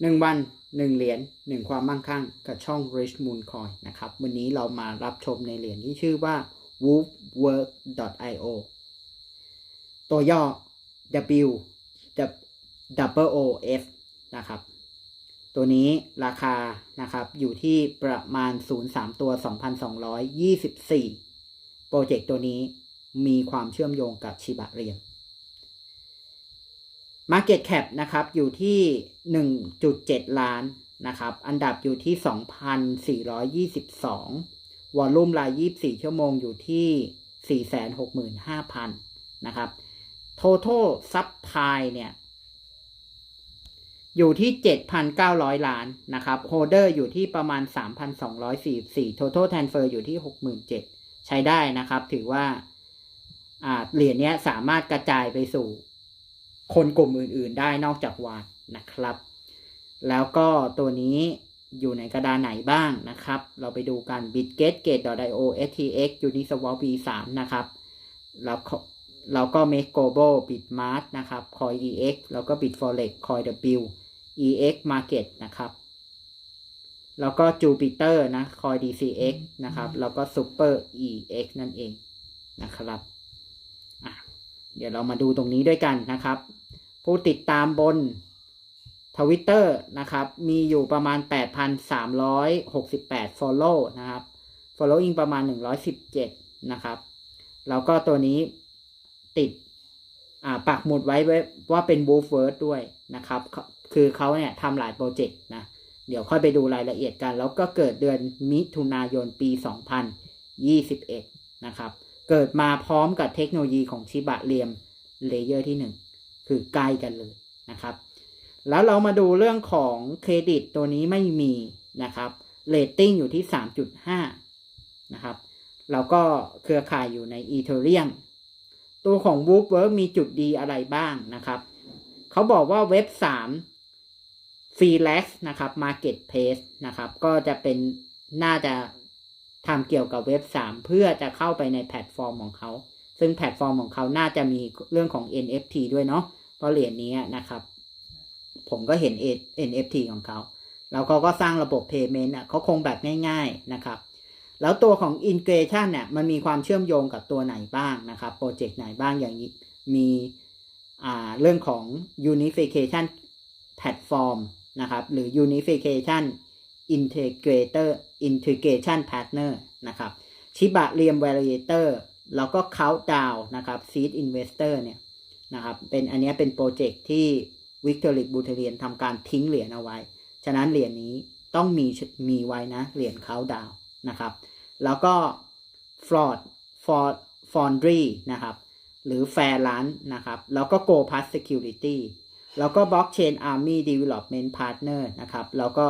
หนึ่งวันหนึ่งเหรียญหนึ่งความมั่งคั่ง กับช่อง Rich Moon Coin นะครับ วันนี้เรามารับชมในเหรียญที่ชื่อว่า woofwork.io ตัวย่อ W W O F นะครับ ตัวนี้ราคานะครับอยู่ที่ประมาณ 03 ตัว 2,224 โปรเจกต์ตัวนี้มีความเชื่อมโยงกับชิบะเรียม Market Cap นะครับอยู่ที่ 1.7 ล้านนะครับ อันดับอยู่ที่ 2,422 วอลลุ่มราย 24 ชั่วโมงอยู่ที่ 465,000 นะครับ Total Supply เนี่ย อยู่ที่ 7,900 ล้านนะครับ Holder อยู่ที่ประมาณ 3,244 Total Transfer อยู่ที่ 67,000ใช้ได้นะครับ ถือว่า เหรียญนี้สามารถกระจายไปสู่ คนกลุ่มอื่น ๆ ได้นอกจากวานนะครับ แล้วก็ตัวนี้อยู่ในกระดานไหนบ้างนะครับ เราไปดูกัน bitget gate.io stx uniswap v3 นะครับ แล้วเราก็ make global bitmart นะครับ coin ex แล้วก็ bitforex coin w ex market นะครับ แล้วก็ jupiter นะ coin dcx นะครับ แล้วก็ super ex นั่นเองนะครับ เดี๋ยวเรามาดูตรงนี้ด้วยกันนะครับ ผู้ติดตามบนทวิตเตอร์นะครับ มีอยู่ประมาณ 8,368 follow นะครับ following ประมาณ 117 นะครับ แล้วก็ตัวนี้ติดปักหมุดไว้ว่าเป็น w o o f w o r d ด้วยนะครับ คือเขาเนี่ยทำหลายโปรเจกต์นะ เดี๋ยวค่อยไปดูรายละเอียดกัน แล้วก็เกิดเดือนมิถุนายนปี 2021 นะครับ เกิดมาพร้อมกับเทคโนโลยีของชิบะเรียมเลเยอร์ที่ 1 คือ ใกล้กันเลยนะครับ แล้วเรามาดูเรื่องของเครดิตตัวนี้ไม่มีนะครับเรตติ้งอยู่ที่ 3.5 นะครับ แล้วก็เครือข่ายอยู่ในอีเทเรียมตัวของ w o o f w o r k มีจุดดีอะไรบ้างนะครับ เขาบอกว่าเว็บ 3 f r e e l a x นะครับ Marketplace นะครับ ก็จะเป็นน่าจะทำเกี่ยวกับเว็บ 3 เพื่อจะเข้าไปในแพลตฟอร์มของเขา ซึ่งแพลตฟอร์มของเขาน่าจะมีเรื่องของ NFT ด้วยเนาะ เพราะเหรียญนี้นะครับ ผมก็เห็น NFT ของเขา แล้วเขาก็สร้างระบบ Payment อะเขาคงแบบง่าย ๆนะครับ แล้วตัวของ Integration เนี่ยมันมีความเชื่อมโยงกับตัวไหนบ้างนะครับโปรเจกต์ไหนบ้างอย่างนี้มีอ่าเรื่องของ Unification Platform นะครับ หรือ Unification Integrator Integration Partner นะครับชิบะเรียม Validator แล้วก็ Countdown นะครับ Seed Investor เนี่ย นะครับ เป็นอันนี้เป็นโปรเจกต์ที่วิกตอริกบูเทเลียนทำการทิ้งเหรียญเอาไว้ ฉะนั้นเหรียญนี้ต้องมีมีไว้นะ เหรียญเขาดาวนะครับ แล้วก็ฟลอดฟอร์ดฟอนดรีนะครับ หรือแฟร์ลันนะครับ แล้วก็โกพัสเซคิวริตี้แล้วก็บล็อกเชนอาร์มี่ดีเวล็อปเมนต์พาร์ทเนอร์นะครับ แล้วก็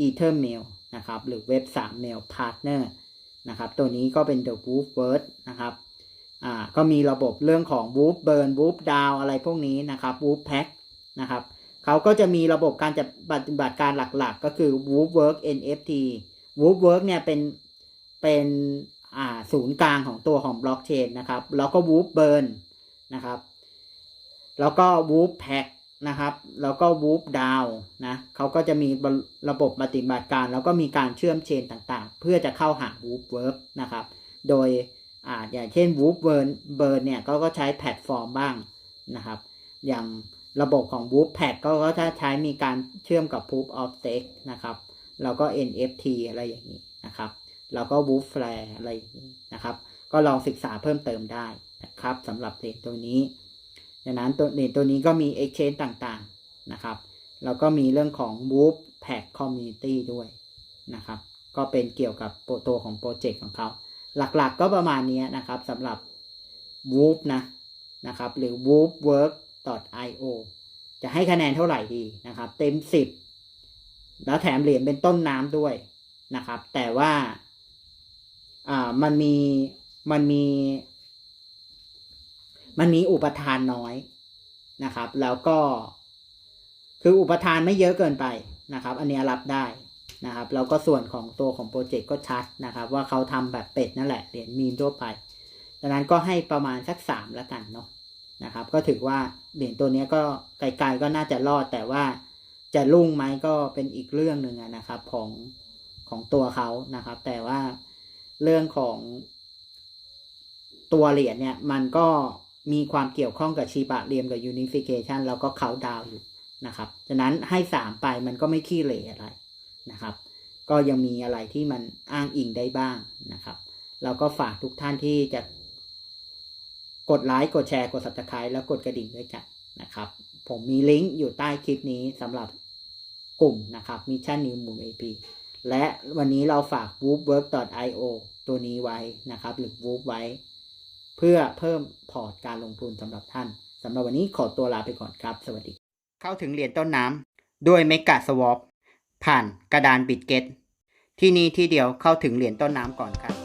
อีเทอร์เมลนะครับ หรือเว็บสามเมลพาร์ทเนอร์นะครับ ตัวนี้ก็เป็น The Wolf Word นะครับ อ่าก็มีระบบเรื่องของ Wolf Burn Wolf Down อะไรพวกนี้นะครับ Wolf Pack นะครับเขาก็จะมีระบบการจะปฏิบัติการหลักๆ ก็คือ Wolf Work NFT Wolf Work เนี่ยเป็นเป็นอ่าศูนย์กลางของตัวของบล็อกเชนนะครับแล้วก็ Wolf Burn นะครับแล้วก็ Wolf Pack นะครับแล้วก็ Wolf Down นะเขาก็จะมีระบบปฏิบัติการ แล้วก็มีการเชื่อมเชนต่างๆ เพื่อจะเข้าหา Wolf Work นะครับโดย อ่าอย่างเช่น Wolf Burn Burn เนี่ยก็ก็ใช้แพลตฟอร์มบ้างนะครับ อย่างระบบของ Wolf Pack ก็ก็จะใช้มีการเชื่อมกับ Proof of Stake นะครับ แล้วก็ NFT อะไรอย่างนี้นะครับ แล้วก็ Wolf Flare อะไรอย่างนี้นะครับ ก็ลองศึกษาเพิ่มเติมได้นะครับสำหรับเหรียญตัวนี้ดังนั้นตัวเหรียญตัวนี้ก็มี Exchange ต่างๆนะครับ แล้วก็มีเรื่องของ Wolf Pack Community ด้วยนะครับ ก็เป็นเกี่ยวกับตัวของโปรเจกต์ของเขา หลักๆก็ประมาณนี้นะครับสำหรับ Wolf นะนะครับ หรือ wolfwork.io จะให้คะแนนเท่าไหร่ดีนะครับ เต็ม 10 แล้วแถมเหรียญเป็นต้นน้ำด้วยนะครับ แต่ว่าอ่ามันมีมันมี มันมีอุปทานน้อยนะครับ แล้วก็คืออุปทานไม่เยอะเกินไปนะครับ อันนี้รับได้ นะครับแล้วก็ส่วนของตัวของโปรเจกต์ก็ชัดนะครับ ว่าเขาทำแบบเป็ดนั่นแหละเหรียญมีมทั่วไปดังนั้นก็ให้ประมาณสักสามล้วกันเนาะนะครับ ก็ถือว่าเหรียญตัวนี้ก็ไกลๆก็น่าจะรอดแต่ว่าจะรุ่งไหมก็เป็นอีกเรื่องหนึ่งนะครับของของตัวเขานะครับ แต่ว่าเรื่องของตัวเหรียญเนี่ยมันก็มีความเกี่ยวข้องกับชีบะเรียมกับยูนิฟิเคชันแล้วก็เขาดาวอยู่นะครับฉะนั้นให้สามไปมันก็ไม่ขี้เหร่อะไร นะครับ ก็ยังมีอะไรที่มันอ้างอิงได้บ้างนะครับ เราก็ฝากทุกท่านที่จะกดไลค์กดแชร์กด subscribe แล้วกดกระดิ่งด้วยกันนะครับ ผมมีลิงก์อยู่ใต้คลิปนี้สำหรับกลุ่มนะครับ Mission New Moon AP และวันนี้เราฝาก woofwork.io ตัวนี้ไว้นะครับ หรือ woof ไว้ เพื่อเพิ่มพอร์ตการลงทุนสำหรับท่านสำหรับวันนี้ขอตัวลาไปก่อนครับ สวัสดี เข้าถึงเหรียญต้นน้ำด้วย Mega Swap ผ่านกระดานบิดเกตที่นี่ที่เดียวเข้าถึงเหรียญต้นน้ำก่อนครับ